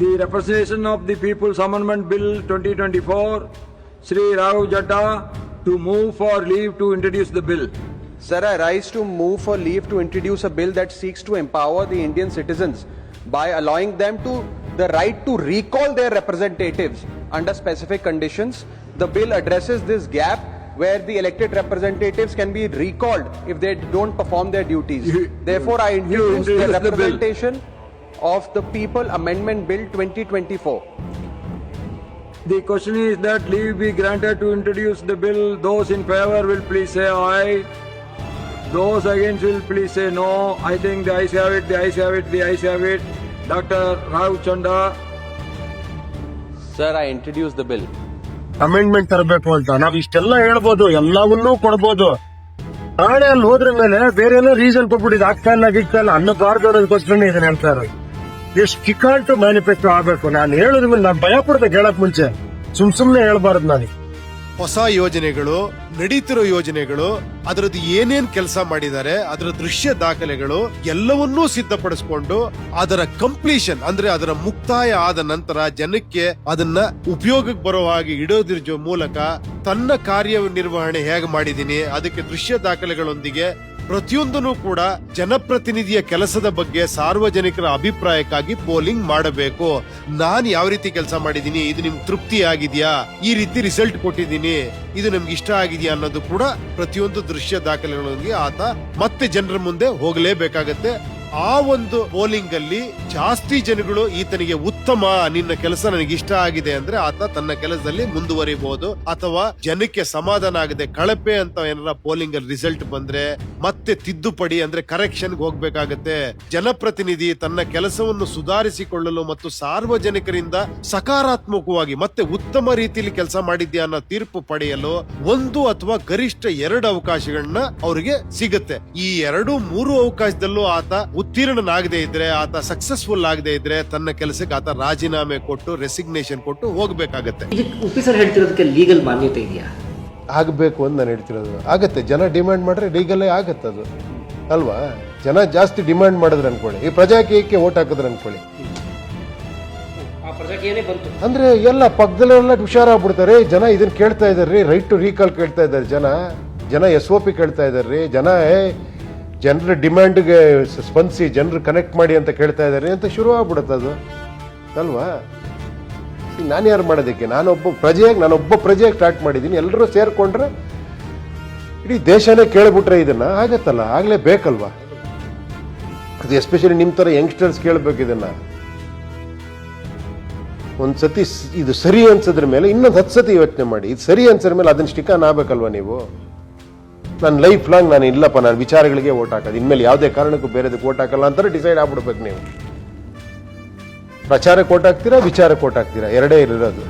the representation of the People's Amendment Bill 2024, Sri Raghav Jatta, to move for leave to introduce the bill. Sir, I rise to move for leave to introduce a bill that seeks to empower the Indian citizens by allowing them to the right to recall their representatives under specific conditions. The bill addresses this gap where the elected representatives can be recalled if they don't perform their duties. You- Therefore, I introduce the introduce the bill. representation of the People Amendment Bill 2024. The question is that leave be granted to introduce the bill. Those in favor will please say aye. Those against will please say no. I think the ayes have it, the ayes have it, the ayes have it. Dr. Rao Chanda. Sir, I introduce the bill. Amendment ತರಬೇಕು ಅಂತ ನಾವ್ ಇಷ್ಟೆಲ್ಲ ಹೇಳ್ಬೋದು ಎಲ್ಲವನ್ನೂ ಕೊಡ್ಬೋದು ನಾಳೆ ಅಲ್ಲಿ ಹೋದ್ರ ಮೇಲೆ ಬೇರೆ ಏನೋ ರೀಸನ್ ಕೊಟ್ಬಿಟ್ಟು ಆಗ್ತಾ ಇಲ್ಲ ಆಗಿಗ್ತಾ ಇಲ್ಲ ಅನ್ನಬಾರ್ದು ಅನ್ನೋದಕ್ಕೋಸ್ಕರನೇ ಇದನ್ನ ಹೇಳ್ತಾ ಇರೋದು ಎಷ್ಟು ಕಿಕಾಲ್ಟು ಮ್ಯಾನಿಫೆಸ್ಟೋ ಆಗ್ಬೇಕು ನಾನು ಹೇಳಿದ ಮೇಲೆ ನಾನು ಭಯ ಪಡ್ತೇನೆ ಹೇಳಕ್ ಮುಂಚೆ ಸುಮ್ ಸುಮ್ನೆ ಹೇಳ್ಬಾರ್ದು ನಾನು ಹೊಸ ಯೋಜನೆಗಳು ನಡೀತಿರೋ ಯೋಜನೆಗಳು ಅದರದ್ದು ಏನೇನ್ ಕೆಲಸ ಮಾಡಿದ್ದಾರೆ ಅದರ ದೃಶ್ಯ ದಾಖಲೆಗಳು ಎಲ್ಲವನ್ನೂ ಸಿದ್ಧಪಡಿಸಿಕೊಂಡು ಅದರ ಕಂಪ್ಲೀಷನ್ ಅಂದ್ರೆ ಅದರ ಮುಕ್ತಾಯ ಆದ ನಂತರ ಜನಕ್ಕೆ ಅದನ್ನ ಉಪಯೋಗಕ್ಕೆ ಬರೋ ಹಾಗೆ ಇಡೋದ್ರ ಮೂಲಕ ತನ್ನ ಕಾರ್ಯ ನಿರ್ವಹಣೆ ಹೇಗೆ ಮಾಡಿದೀನಿ ಅದಕ್ಕೆ ದೃಶ್ಯ ದಾಖಲೆಗಳೊಂದಿಗೆ ಪ್ರತಿಯೊಂದನ್ನು ಕೂಡ ಜನಪ್ರತಿನಿಧಿಯ ಕೆಲಸದ ಬಗ್ಗೆ ಸಾರ್ವಜನಿಕರ ಅಭಿಪ್ರಾಯಕ್ಕಾಗಿ ಪೋಲಿಂಗ್ ಮಾಡಬೇಕು. ನಾನು ಯಾವ ರೀತಿ ಕೆಲಸ ಮಾಡಿದೀನಿ ಇದು ನಿಮ್ಗೆ ತೃಪ್ತಿ ಆಗಿದೆಯಾ ಈ ರೀತಿ ರಿಸಲ್ಟ್ ಕೊಟ್ಟಿದ್ದೀನಿ. ಇದು ನಮ್ಗೆ ಇಷ್ಟ ಆಗಿದೆಯಾ ಅನ್ನೋದು ಕೂಡ ಪ್ರತಿಯೊಂದು ದೃಶ್ಯ ದಾಖಲೆಗಳೊಂದಿಗೆ ಆತ ಮತ್ತೆ ಜನರ ಮುಂದೆ ಹೋಗಲೇಬೇಕಾಗತ್ತೆ. ಆ ಒಂದು ಬೌಲಿಂಗ್ ಅಲ್ಲಿ ಜಾಸ್ತಿ ಜನಗಳು ಈತನಿಗೆ ಉತ್ತಮ, ನಿನ್ನ ಕೆಲಸ ನನಗೆ ಇಷ್ಟ ಆಗಿದೆ ಅಂದ್ರೆ ಆತ ತನ್ನ ಕೆಲಸದಲ್ಲಿ ಮುಂದುವರಿಬಹುದು ಅಥವಾ ಜನಕ್ಕೆ ಸಮಾಧಾನ ಆಗದೆ ಕಳಪೆ ಅಂತ ಏನಾರ ಪೋಲಿಂಗ್ ಅಲ್ಲಿ ರಿಸಲ್ಟ್ ಬಂದ್ರೆ ಮತ್ತೆ ತಿದ್ದುಪಡಿ ಅಂದ್ರೆ ಕರೆಕ್ಷನ್ ಹೋಗ್ಬೇಕಾಗತ್ತೆ. ಜನಪ್ರತಿನಿಧಿ ತನ್ನ ಕೆಲಸವನ್ನು ಸುಧಾರಿಸಿಕೊಳ್ಳಲು ಮತ್ತು ಸಾರ್ವಜನಿಕರಿಂದ ಸಕಾರಾತ್ಮಕವಾಗಿ ಮತ್ತೆ ಉತ್ತಮ ರೀತಿಯಲ್ಲಿ ಕೆಲಸ ಮಾಡಿದ್ಯಾ ಅನ್ನೋ ತೀರ್ಪು ಪಡೆಯಲು ಒಂದು ಅಥವಾ ಗರಿಷ್ಠ ಎರಡು ಅವಕಾಶಗಳನ್ನ ಅವರಿಗೆ ಸಿಗುತ್ತೆ. ಈ ಎರಡು ಮೂರು ಅವಕಾಶದಲ್ಲೂ ಆತ ಉತ್ತೀರ್ಣನಾಗದೇ ಇದ್ರೆ ಆತ ಸಕ್ಸಸ್ಫುಲ್ ಆಗದೆ ಇದ್ರೆ ತನ್ನ ಕೆಲಸಕ್ಕೆ ಆತ ರಾಜೀನಾಮೆ ಕೊಟ್ಟು ರೆಸಿಗ್ನೇಷನ್ ಕೊಟ್ಟು ಹೋಗ್ಬೇಕಾಗತ್ತೆ. ಆಫೀಸರ್ ಹೇಳ್ತಿರೋದಕ್ಕೆ ಲೀಗಲ್ ಮಾನ್ಯತೆ ಇದೆಯಾ? ಆಗಬೇಕು ಅಂತ ನಾನು ಹೇಳ್ತಿರೋದು. ಆಗತ್ತೆ. ಜನ ಡಿಮ್ಯಾಂಡ್ ಮಾಡ್ರೆ ಲೀಗಲ್ಲೇ ಆಗತ್ತೆ ಅದು. ಅಲ್ವಾ? ಜನ ಜಾಸ್ತಿ ಡಿಮ್ಯಾಂಡ್ ಮಾಡಿದ್ರೆ ಅನ್ಕೊಳ್ಳಿ. ಈ ಪ್ರಜಾಕೀಯಕ್ಕೆ ಓಟ್ ಹಾಕಿದ್ರೆ ಅನ್ಕೊಳ್ಳಿ. ಆ ಪ್ರಜಾಕೀಯನೇ ಬಂತು. ಅಂದ್ರೆ ಎಲ್ಲ ಪಕ್ಕದಲ್ಲೆಲ್ಲ ಹುಷಾರಾಗ್ಬಿಡ್ತಾರೆ. ಜನ ಇದನ್ನ ಕೇಳ್ತಾ ಇದಾರೆ ರೈಟ್ ಟು ರೀಕಾಲ್ ಕೇಳ್ತಾ ಇದ್ದಾರೆ ಜನ. ಜನ ಎಸ್ ಒ ಪಿ ಕೇಳ್ತಾ ಇದಾರೆ ಜನ ಜನರ ಡಿಮ್ಯಾಂಡ್ಗೆ ಸ್ಪಂದಿಸಿ ಜನರು ಕನೆಕ್ಟ್ ಮಾಡಿ ಅಂತ ಕೇಳ್ತಾ ಇದ್ದಾರೆ ಅಂತ ಶುರು ಆಗ್ಬಿಡುತ್ತೆ ಅದು. ಅಲ್ವಾ? ನಾನು ಯಾರು ಮಾಡೋದಕ್ಕೆ? ನಾನೊಬ್ಬ ಪ್ರಜೆಯಾಗಿ ನಾನೊಬ್ಬ ಪ್ರಜೆಯಾಗಿ ಸ್ಟಾರ್ಟ್ ಮಾಡಿದ್ದೀನಿ. ಎಲ್ಲರೂ ಸೇರಿಕೊಂಡ್ರೆ ಇಡೀ ದೇಶನೇ ಕೇಳಿಬಿಟ್ರೆ ಇದನ್ನು. ಆಗತ್ತಲ್ಲ? ಆಗಲೇ ಬೇಕಲ್ವಾ? ಅದು ಎಸ್ಪೆಷಲಿ ನಿಮ್ಮ ಥರ ಯಂಗ್ಸ್ಟರ್ಸ್ ಕೇಳಬೇಕು ಇದನ್ನು. ಒಂದು ಸತಿ ಇದು ಸರಿ ಅನ್ಸಿದ್ರ ಮೇಲೆ ಇನ್ನೊಂದು ಹತ್ತು ಸತಿ ಯೋಚನೆ ಮಾಡಿ. ಇದು ಸರಿ ಅನ್ಸದ್ರ ಮೇಲೆ ಅದನ್ನ ಆನ್ ಆಗಬೇಕಲ್ವ ನೀವು? ನಾನು ಲೈಫ್ ಲಾಂಗ್ ನಾನು ಇಲ್ಲಪ್ಪ, ನಾನು ವಿಚಾರಗಳಿಗೆ ಓಟ್ ಹಾಕೋದು. ಇನ್ಮೇಲೆ ಯಾವುದೇ ಕಾರಣಕ್ಕೂ ಬೇರೆದಕ್ಕೆ ಓಟ್ ಹಾಕಲ್ಲ ಅಂತಾರೆ ಡಿಸೈಡ್ ಆಗ್ಬಿಡ್ಬೇಕು ನೀವು. ಪ್ರಚಾರಕ್ಕೆ ಓಟ್ ಹಾಕ್ತೀರಾ, ವಿಚಾರಕ್ಕೆ ಓಟ್ ಹಾಕ್ತೀರಾ? ಎರಡೇ ಇರೋದು.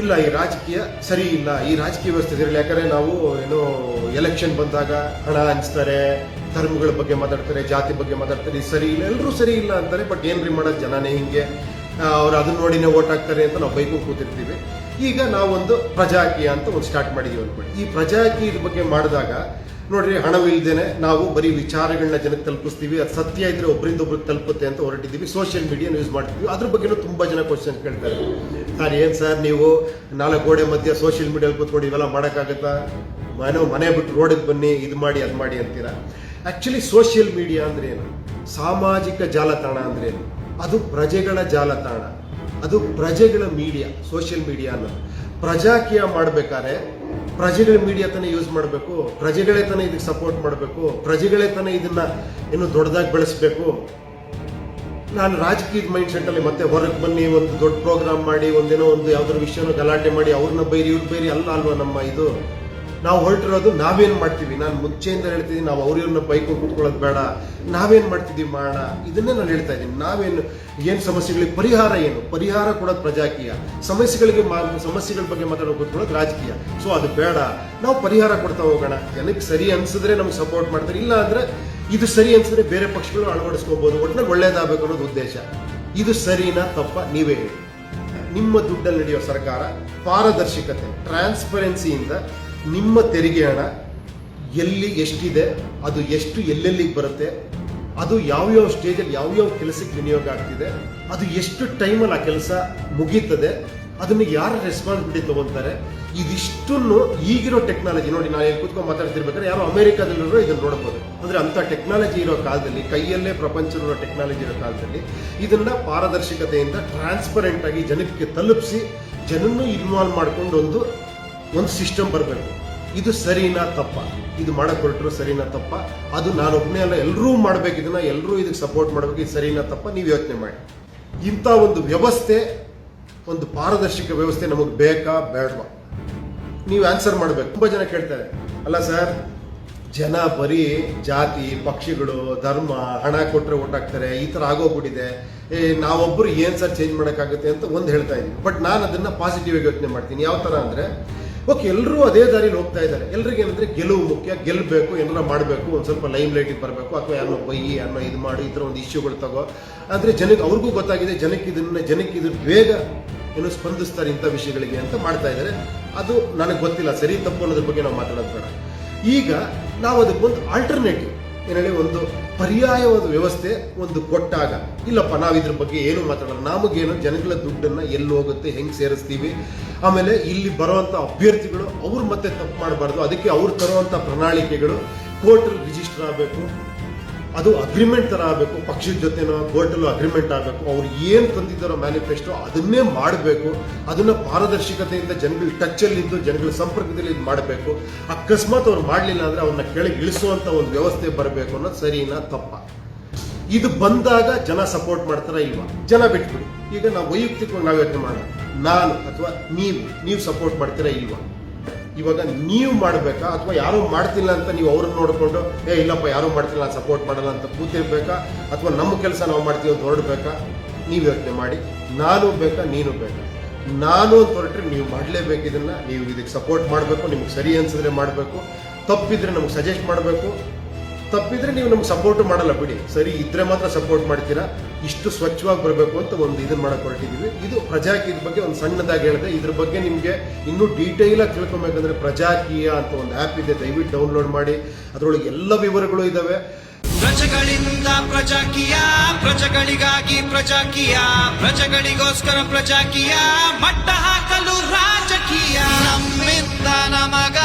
ಇಲ್ಲ, ಈ ರಾಜಕೀಯ ಸರಿ ಇಲ್ಲ. ಈ ರಾಜಕೀಯ ವ್ಯವಸ್ಥೆ ಸರಿ ಯಾಕಂದ್ರೆ ನಾವು ಏನೋ ಎಲೆಕ್ಷನ್ ಬಂದಾಗ ಹಣ ಹಂಚ್ತಾರೆ, ಧರ್ಮಗಳ ಬಗ್ಗೆ ಮಾತಾಡ್ತಾರೆ, ಜಾತಿ ಬಗ್ಗೆ ಮಾತಾಡ್ತಾರೆ. ಸರಿ ಇಲ್ಲ, ಎಲ್ಲರೂ ಸರಿ ಇಲ್ಲ ಅಂತಾರೆ ಬಟ್ ಏನ್ರಿ ಮಾಡೋದು? ಜನನೇ ಹಿಂಗೆ. ಅವ್ರು ಅದನ್ನ ನೋಡಿನೇ ಓಟ್ ಹಾಕ್ತಾರೆ ಅಂತ ನಾವು ಬೈಕು ಕೂತಿರ್ತೀವಿ. ಈಗ ನಾವೊಂದು ಪ್ರಜಾಕೀಯ ಅಂತ ಒಂದು ಸ್ಟಾರ್ಟ್ ಮಾಡಿದೀವಿ ಅನ್ಕೊಳ್ಳಿ ಈ ಪ್ರಜಾಕೀಯದ ಬಗ್ಗೆ ಮಾಡಿದಾಗ, ನೋಡ್ರಿ ಹಣವಿಲ್ಲದೇನೆ ನಾವು ಬರೀ ವಿಚಾರಗಳನ್ನ ಜನಕ್ಕೆ ತಲುಪಿಸ್ತೀವಿ, ಅದು ಸತ್ಯ ಇದ್ರೆ ಒಬ್ಬರಿಂದ ಒಬ್ರಿಗೆ ತಲುಪುತ್ತೆ ಅಂತ ಹೊರಟಿದ್ದೀವಿ. ಸೋಷಿಯಲ್ ಮೀಡಿಯಾನ ಯೂಸ್ ಮಾಡ್ತೀವಿ. ಅದ್ರ ಬಗ್ಗೆನೂ ತುಂಬ ಜನ ಕ್ವಶನ್ ಕೇಳ್ತಾರೆ ಸರ್, ಏನ್ ಸರ್ ನೀವು ನಾಲ್ಕು ಗೋಡೆ ಮಧ್ಯೆ ಸೋಷಿಯಲ್ ಮೀಡಿಯಲ್ಲಿ ಕೂತ್ಕೊಂಡು ಇವೆಲ್ಲ ಮಾಡೋಕ್ಕಾಗತ್ತಾ? ಮನೆ ಮನೆ ಬಿಟ್ಟು ರೋಡಿಗೆ ಬನ್ನಿ, ಇದು ಮಾಡಿ, ಅದು ಮಾಡಿ ಅಂತೀರಾ? ಆ್ಯಕ್ಚುಲಿ ಸೋಷಿಯಲ್ ಮೀಡಿಯಾ ಅಂದ್ರೆ ಏನು? ಸಾಮಾಜಿಕ ಜಾಲತಾಣ ಅಂದ್ರೆ ಏನು? ಅದು ಪ್ರಜೆಗಳ ಜಾಲತಾಣ. ಅದು ಪ್ರಜೆಗಳ ಮೀಡಿಯಾ, ಸೋಷಿಯಲ್ ಮೀಡಿಯಾ ಅನ್ನೋದು. ಪ್ರಜಾಕೀಯ ಮಾಡ್ಬೇಕಾದ್ರೆ ಪ್ರಜೆಗಳ ಮೀಡಿಯಾ ತಾನೇ ಯೂಸ್ ಮಾಡಬೇಕು, ಪ್ರಜೆಗಳೇ ತಾನೇ ಇದಕ್ಕೆ ಸಪೋರ್ಟ್ ಮಾಡಬೇಕು, ಪ್ರಜೆಗಳೇ ತಾನೇ ಇದನ್ನ ಇನ್ನು ದೊಡ್ಡದಾಗಿ ಬೆಳೆಸಬೇಕು. ನಾನು ರಾಜಕೀಯದ ಮೈಂಡ್ ಸೆಟ್ ಅಲ್ಲಿ ಮತ್ತೆ ಹೊರಗೆ ಬನ್ನಿ, ಒಂದು ದೊಡ್ಡ ಪ್ರೋಗ್ರಾಮ್ ಮಾಡಿ, ಒಂದೇನೋ ಒಂದು ಯಾವ್ದಾದ್ರು ವಿಷಯನ ಗಲಾಟೆ ಮಾಡಿ, ಅವ್ರನ್ನ ಬೈರಿ ಇವ್ರ ಬೈರಿ ಅಲ್ಲ ಅಲ್ವಾ ನಮ್ಮ ಇದು. ನಾವು ಹೊರಟಿರೋದು ನಾವೇನ್ ಮಾಡ್ತೀವಿ? ನಾನು ಮುಂಚೆಯಿಂದ ಹೇಳ್ತಿದ್ದೀನಿ, ನಾವು ಅವ್ರ ಇವ್ರನ್ನ ಬೈಕ್ ಕೂತ್ಕೊಳ್ಳೋದು ಬೇಡ. ನಾವೇನ್ ಮಾಡ್ತಿದ್ದೀವಿ ಮಾಡೋಣ? ಇದನ್ನೇ ನಾನು ಹೇಳ್ತಾ ಇದ್ದೀನಿ. ನಾವೇನು, ಏನ್ ಸಮಸ್ಯೆಗಳಿಗೆ ಪರಿಹಾರ ಏನು? ಪರಿಹಾರ ಕೊಡೋದು ಪ್ರಜಾಕೀಯ. ಸಮಸ್ಯೆಗಳಿಗೆ ಸಮಸ್ಯೆಗಳ ಬಗ್ಗೆ ಮಾತಾಡೋ ಕೂತ್ಕೊಳ್ಳೋದು ರಾಜಕೀಯ. ಸೊ ಅದು ಬೇಡ. ನಾವು ಪರಿಹಾರ ಕೊಡ್ತಾ ಹೋಗೋಣ. ಜನಕ್ಕೆ ಸರಿ ಅನ್ಸಿದ್ರೆ ನಮ್ಗೆ ಸಪೋರ್ಟ್ ಮಾಡ್ತಾರೆ. ಇಲ್ಲ ಅಂದ್ರೆ ಇದು ಸರಿ ಅನ್ಸಿದ್ರೆ ಬೇರೆ ಪಕ್ಷಗಳು ಅಳವಡಿಸ್ಕೋಬಹುದು ಒಟ್ಟಿನಲ್ಲಿ ಒಳ್ಳೇದಾಗಬೇಕು ಅನ್ನೋದು ಉದ್ದೇಶ. ಇದು ಸರಿನಾ ತಪ್ಪ? ನೀವೇ ಹೇಳಿ. ನಿಮ್ಮ ದುಡ್ಡಲ್ಲಿ ನಡೆಯೋ ಸರ್ಕಾರ ಪಾರದರ್ಶಕತೆ ಟ್ರಾನ್ಸ್ಪರೆನ್ಸಿಯಿಂದ ನಿಮ್ಮ ತೆರಿಗೆ ಹಣ ಎಲ್ಲಿ ಎಷ್ಟಿದೆ, ಅದು ಎಷ್ಟು ಎಲ್ಲೆಲ್ಲಿಗೆ ಬರುತ್ತೆ, ಅದು ಯಾವ್ಯಾವ ಸ್ಟೇಜಲ್ಲಿ ಯಾವ್ಯಾವ ಕೆಲಸಕ್ಕೆ ವಿನಿಯೋಗ ಆಗ್ತಿದೆ, ಅದು ಎಷ್ಟು ಟೈಮಲ್ಲಿ ಆ ಕೆಲಸ ಮುಗೀತದೆ, ಅದನ್ನು ಯಾರು ರೆಸ್ಪಾನ್ಸಿಬಿಲಿಟಿ ತಗೊಂತಾರೆ, ಇದಿಷ್ಟನ್ನು ಈಗಿರೋ ಟೆಕ್ನಾಲಜಿ ನೋಡಿ ನಾನು ಕೂತ್ಕೊಂಡು ಮಾತಾಡ್ತಿರ್ಬೇಕಾದ್ರೆ ಯಾರು ಅಮೆರಿಕಾದಲ್ಲಿರೋ ಇದನ್ನ ನೋಡ್ಬೋದು. ಅಂದ್ರೆ ಅಂತ ಟೆಕ್ನಾಲಜಿ ಇರೋ ಕಾಲದಲ್ಲಿ, ಕೈಯಲ್ಲೇ ಪ್ರಪಂಚದಲ್ಲಿರೋ ಟೆಕ್ನಾಲಜಿ ಇರೋ ಕಾಲದಲ್ಲಿ ಇದನ್ನ ಪಾರದರ್ಶಕತೆಯಿಂದ ಟ್ರಾನ್ಸ್ಪರೆಂಟ್ ಆಗಿ ಜನಕ್ಕೆ ತಲುಪಿಸಿ, ಜನನ್ನು ಇನ್ವಾಲ್ವ್ ಮಾಡ್ಕೊಂಡು ಒಂದು ಒಂದು ಸಿಸ್ಟಮ್ ಬರಬೇಕು. ಇದು ಸರಿನಾ ತಪ್ಪ? ಇದು ಮಾಡಕ್ ಹೊರಟರು ಸರಿನಾ ತಪ್ಪ? ಅದು ನಾನು ಒಬ್ಬನೇ ಅಲ್ಲ ಎಲ್ಲರೂ ಮಾಡ್ಬೇಕು. ಇದನ್ನ ಎಲ್ಲರೂ ಇದಕ್ಕೆ ಸಪೋರ್ಟ್ ಮಾಡ್ಬೇಕು. ಇದು ಸರಿನಾ ತಪ್ಪ? ನೀವು ಯೋಚನೆ ಮಾಡಿ. ಇಂಥ ಒಂದು ವ್ಯವಸ್ಥೆ, ಒಂದು ಪಾರದರ್ಶಕ ವ್ಯವಸ್ಥೆ ನಮಗೆ ಬೇಕಾ, ಬೇಡವಾ? ನೀವು ಆನ್ಸರ್ ಮಾಡಬೇಕು. ತುಂಬಾ ಜನ ಕೇಳ್ತಾರೆ, ಅಲ್ಲ ಸರ್ ಜನ ಬರೀ ಜಾತಿ, ಪಕ್ಷಿಗಳು, ಧರ್ಮ, ಹಣ ಕೊಟ್ಟರೆ ಓಟಾಕ್ತಾರೆ, ಈ ತರ ಆಗೋಗ್ಬಿಟ್ಟಿದೆ. ಏ, ನಾವೊಬ್ರು ಏನ್ ಸರ್ ಚೇಂಜ್ ಮಾಡೋಕ್ಕಾಗುತ್ತೆ? ಅಂತ ಒಂದು ಹೇಳ್ತಾ ಇದ್ದೀನಿ. ಬಟ್ ನಾನು ಅದನ್ನ ಪಾಸಿಟಿವ್ ಆಗಿ ಯೋಚನೆ ಮಾಡ್ತೀನಿ. ಯಾವ ಥರ ಅಂದ್ರೆ ಓಕೆ ಎಲ್ಲರೂ ಅದೇ ದಾರಿಲಿ ಹೋಗ್ತಾ ಇದ್ದಾರೆ. ಎಲ್ರಿಗೆ ಏನಂದ್ರೆ ಗೆಲುವು ಮುಖ್ಯ ಗೆಲ್ಲಬೇಕು ಏನಾರ ಮಾಡಬೇಕು, ಒಂದು ಸ್ವಲ್ಪ ಲೈಮ್ ಲೈಟಿಗೆ ಬರಬೇಕು, ಅಥವಾ ಯಾರೋ ಬೈಯಿ ಅನ್ನೋ ಇದು ಮಾಡಿ, ಈ ಒಂದು ಇಶ್ಯೂಗಳು ತಗೋ. ಅಂದ್ರೆ ಜನಕ್ಕೆ ಅವ್ರಿಗೂ ಗೊತ್ತಾಗಿದೆ ಜನಕ್ಕೆ ಇದನ್ನ ಜನಕ್ಕೆ ಇದು ಬೇಗ ಏನು ಸ್ಪಂದಿಸ್ತಾರೆ ಇಂಥ ವಿಷಯಗಳಿಗೆ ಅಂತ ಮಾಡ್ತಾ ಇದ್ದಾರೆ. ಅದು ನನಗೆ ಗೊತ್ತಿಲ್ಲ, ಸರಿ, ತಪ್ಪು ಅನ್ನೋದ್ರ ಬಗ್ಗೆ ನಾವು ಮಾತಾಡೋದು ಬೇಡ. ಈಗ ನಾವು ಅದಕ್ಕೊಂದು ಆಲ್ಟರ್ನೇಟಿವ್ ಏನು ಹೇಳಿ ಒಂದು ಪರ್ಯಾಯವಾದ ವ್ಯವಸ್ಥೆ, ಒಂದು ಕೊಟ್ಟಾಗ. ಇಲ್ಲಪ್ಪ ನಾವು ಇದ್ರ ಬಗ್ಗೆ ಏನು ಮಾತಾಡೋಣ ನಮಗೇನು ಜನಗಳ ದುಡ್ಡನ್ನ ಎಲ್ಲಿ ಹೋಗುತ್ತೆ, ಹೆಂಗೆ ಸೇರಿಸ್ತೀವಿ? ಆಮೇಲೆ ಇಲ್ಲಿ ಬರುವಂತ ಅಭ್ಯರ್ಥಿಗಳು ಅವ್ರು ಮತ್ತೆ ತಪ್ಪು ಮಾಡಬಾರ್ದು. ಅದಕ್ಕೆ ಅವ್ರು ತರುವಂಥ ಪ್ರಣಾಳಿಕೆಗಳು ಕೋರ್ಟ್ ರಿಜಿಸ್ಟರ್ ಆಗಬೇಕು. ಅದು ಅಗ್ರಿಮೆಂಟ್ ಥರ ಆಗಬೇಕು, ಪಕ್ಷದ ಜೊತೆನೋ ಕೋರ್ಟಲ್ಲೂ ಅಗ್ರಿಮೆಂಟ್ ಆಗಬೇಕು. ಅವ್ರು ಏನು ತಂದಿದ್ದಾರೋ ಮ್ಯಾನಿಫೆಸ್ಟೋ ಅದನ್ನೇ ಮಾಡಬೇಕು. ಅದನ್ನು ಪಾರದರ್ಶಕತೆಯಿಂದ ಜನಗಳ ಟಚ್ ಅಲ್ಲಿ ಇದ್ದು, ಜನಗಳ ಸಂಪರ್ಕದಲ್ಲಿ ಇದು ಮಾಡಬೇಕು. ಅಕಸ್ಮಾತ್ ಅವ್ರು ಮಾಡಲಿಲ್ಲ ಅಂದರೆ ಅವ್ರನ್ನ ಕೆಳಗೆ ಇಳಿಸುವಂಥ ಒಂದು ವ್ಯವಸ್ಥೆ ಬರಬೇಕು ಅನ್ನೋದು ಸರಿನಾ ತಪ್ಪ? ಇದು ಬಂದಾಗ ಜನ ಸಪೋರ್ಟ್ ಮಾಡ್ತಾರ ಇಲ್ವಾ? ಜನ ಬಿಟ್ಬಿಡಿ. ಈಗ ನಾವು ವೈಯಕ್ತಿಕವಾಗಿ ನಾವು ಯೋಚನೆ ಮಾಡೋಣ. ನಾನು ಅಥವಾ ನೀವು ನೀವು ಸಪೋರ್ಟ್ ಮಾಡ್ತೀರಾ ಇಲ್ವಾ? ಇವಾಗ ನೀವು ಮಾಡಬೇಕಾ ಅಥವಾ ಯಾರು ಮಾಡ್ತಿಲ್ಲ ಅಂತ ನೀವು ಅವ್ರನ್ನ ನೋಡಿಕೊಂಡು, ಏ, ಇಲ್ಲಪ್ಪ, ಯಾರು ಮಾಡ್ತಿಲ್ಲ ಸಪೋರ್ಟ್ ಮಾಡಲ್ಲ ಅಂತ ಕೂತಿರ್ಬೇಕಾ? ಅಥವಾ ನಮ್ಮ ಕೆಲಸ ನಾವು ಮಾಡ್ತೀವಿ ಅಂತ ಹೊರಡ್ಬೇಕಾ? ನೀವು ಯೋಚನೆ ಮಾಡಿ. ನಾನು ಬೇಕಾ, ನೀನು ಬೇಕಾ? ನಾನು ಅಂತ ಹೊರಟ್ರೆ ನೀವು ಮಾಡಲೇಬೇಕು ಇದನ್ನು. ನೀವು ಇದಕ್ಕೆ ಸಪೋರ್ಟ್ ಮಾಡಬೇಕು, ನಿಮಗೆ ಸರಿ ಅನಿಸಿದ್ರೆ ಮಾಡಬೇಕು. ತಪ್ಪಿದ್ರೆ ನಮಗೆ ಸಜೆಸ್ಟ್ ಮಾಡಬೇಕು. ತಪ್ಪಿದ್ರೆ ನೀವು ನಮ್ಗೆ ಸಪೋರ್ಟ್ ಮಾಡಲ್ಲ, ಬಿಡಿ. ಸರಿ, ಇದ್ರೆ ಮಾತ್ರ ಸಪೋರ್ಟ್ ಮಾಡ್ತೀರಾ? ಇಷ್ಟು ಸ್ವಚ್ಛವಾಗಿ ಬರಬೇಕು ಅಂತ ಒಂದು ಇದನ್ನ ಮಾಡಕ್ ಹೊರಟಿದ್ದೀವಿ ಇದು ಪ್ರಜಾಕೀಯದ ಬಗ್ಗೆ ಒಂದು ಸಣ್ಣದಾಗಿ ಹೇಳಿದೆ, ಇದ್ರ ಬಗ್ಗೆ ನಿಮಗೆ ಇನ್ನೂ ಆಗಿ ತಿಳ್ಕೊಬೇಕಂದ್ರೆ ಪ್ರಜಾಕೀಯ ಅಂತ ಒಂದು ಆ್ಯಪ್ ಇದೆ, ದಯವಿಟ್ಟು ಡೌನ್ಲೋಡ್ ಮಾಡಿ. ಅದರೊಳಗೆ ಎಲ್ಲ ವಿವರಗಳು ಇದಾವೆ. ಪ್ರಜೆಗಳಿಂದ ಪ್ರಜಾಕೀಯ, ಪ್ರಜೆಗಳಿಗಾಗಿ ಪ್ರಜಾಕೀಯ, ಪ್ರಜೆಗಳಿಗೋಸ್ಕರ ಪ್ರಜಾಕೀಯ, ಮಟ್ಟ ಹಾಕಲು ರಾಜಕೀಯ. ನಮ್ಮಿಂದ ನಮಗ